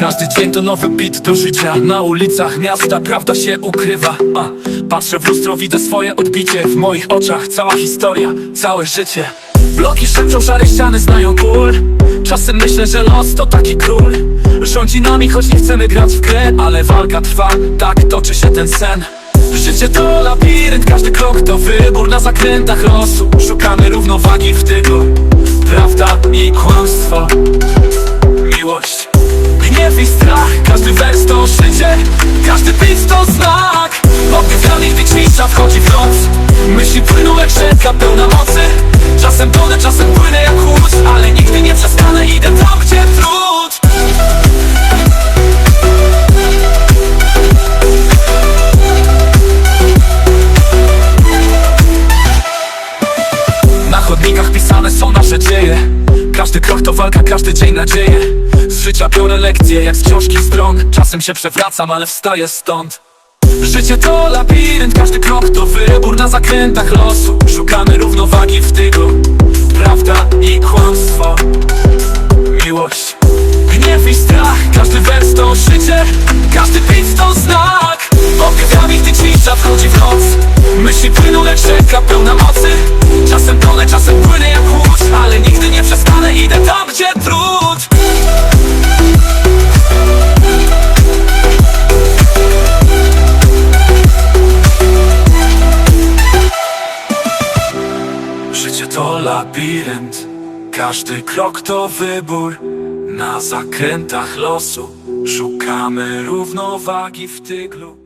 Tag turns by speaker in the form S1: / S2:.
S1: Każdy dzień to nowy bit do życia. Na ulicach miasta prawda się ukrywa. A, Patrzę w lustro, widzę swoje odbicie. W moich oczach cała historia, całe życie. Bloki szepczą, szare ściany znają ból. Czasem myślę, że los to taki król. Rządzi nami, choć nie chcemy grać w grę Ale walka trwa, tak toczy się ten sen. Życie to labirynt, każdy krok to wybór. Na zakrętach losu Szukamy równowagi w tylu Prawda i kłamstwo Każdy wers to życie Każdy bit to znak. Gdy cisza wchodzi w noc. Myśli płyną jak rzeka pełna mocy. Czasem tonę, czasem płynę jak chłód Ale nigdy nie przestanę, idę tam gdzie trud. Na chodnikach pisane są nasze dzieje. Każdy krok to walka, każdy dzień nadzieję Z życia lekcje jak z książki stron Czasem się przewracam, ale wstaję stąd. Życie to labirynt, każdy krok to wybór Na zakrętach losu. Szukamy równowagi w tylu Prawda i kłamstwo. Miłość, gniew i strach Każdy wers to życie Każdy bit to znak. Ich, gdy cisza wchodzi w noc. Myśli płyną jak rzeka pełna mocy. Czasem tonę, czasem płynę jak łódź Ale nigdy nie przestanę, idę tam gdzie trud Życie to labirynt. Każdy krok to wybór. Na zakrętach losu Szukamy równowagi w tyglu